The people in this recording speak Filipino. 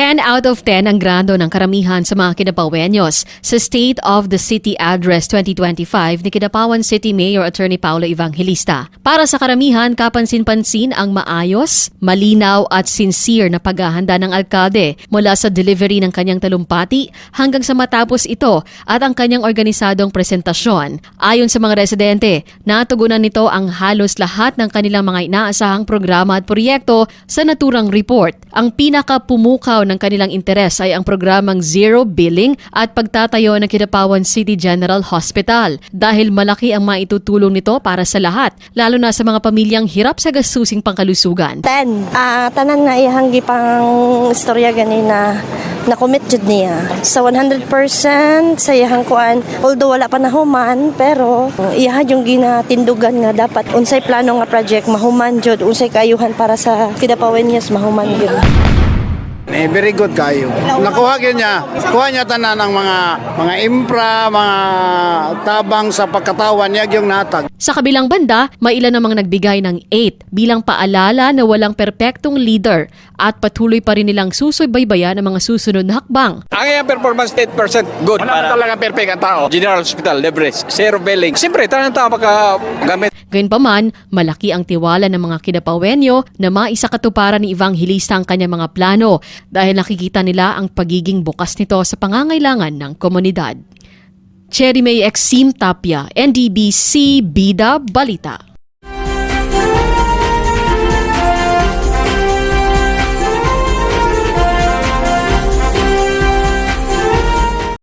10 out of 10 ang grado ng karamihan sa mga kinapawenyos sa State of the City Address 2025 ni Kinapawan City Mayor Attorney Paulo Evangelista. Para sa karamihan, kapansin-pansin ang maayos, malinaw at sincere na paghahanda ng alkalde mula sa delivery ng kanyang talumpati hanggang sa matapos ito at ang kanyang organisadong presentasyon. Ayon sa mga residente, natugunan nito ang halos lahat ng kanilang mga inaasahang programa at proyekto sa naturang report. Ang pinakapumukaw ng kanilang interes ay ang programang Zero Billing at pagtatayo ng Kinapawan City General Hospital dahil malaki ang maitutulong nito para sa lahat, lalo na sa mga pamilyang hirap sa gasusing pangkalusugan. Ten, ah tanan nga ihanggi pang istorya ganina na commit jud niya. Sa 100% sa iyahang kuan, although wala pa nahuman, pero iyaha yung ginatindugan nga dapat unsay plano nga project mahuman jud, unsay kayuhan para sa Kidapawenyos mahuman jud. Eh, very good kayo. Nakuha niya. Kuha niya tanan ng mga mga impra, mga tabang sa pagkatawan niya yung natag. Sa kabilang banda, may ilan namang nagbigay ng 8 bilang paalala na walang perpektong leader at patuloy pa rin nilang susubaybayan ang mga susunod na hakbang. Ang iyang performance 8% good. Wala na talaga perfect ang tao. General Hospital, Leverage, Zero Billing. Siyempre, tanang tao makagamit Gayunpaman, malaki ang tiwala ng mga kinapawenyo na maisakatuparan ni Evangelista ang kanyang mga plano dahil nakikita nila ang pagiging bukas nito sa pangangailangan ng komunidad. Cherry May Exim Tapia, NDBC Bida Balita.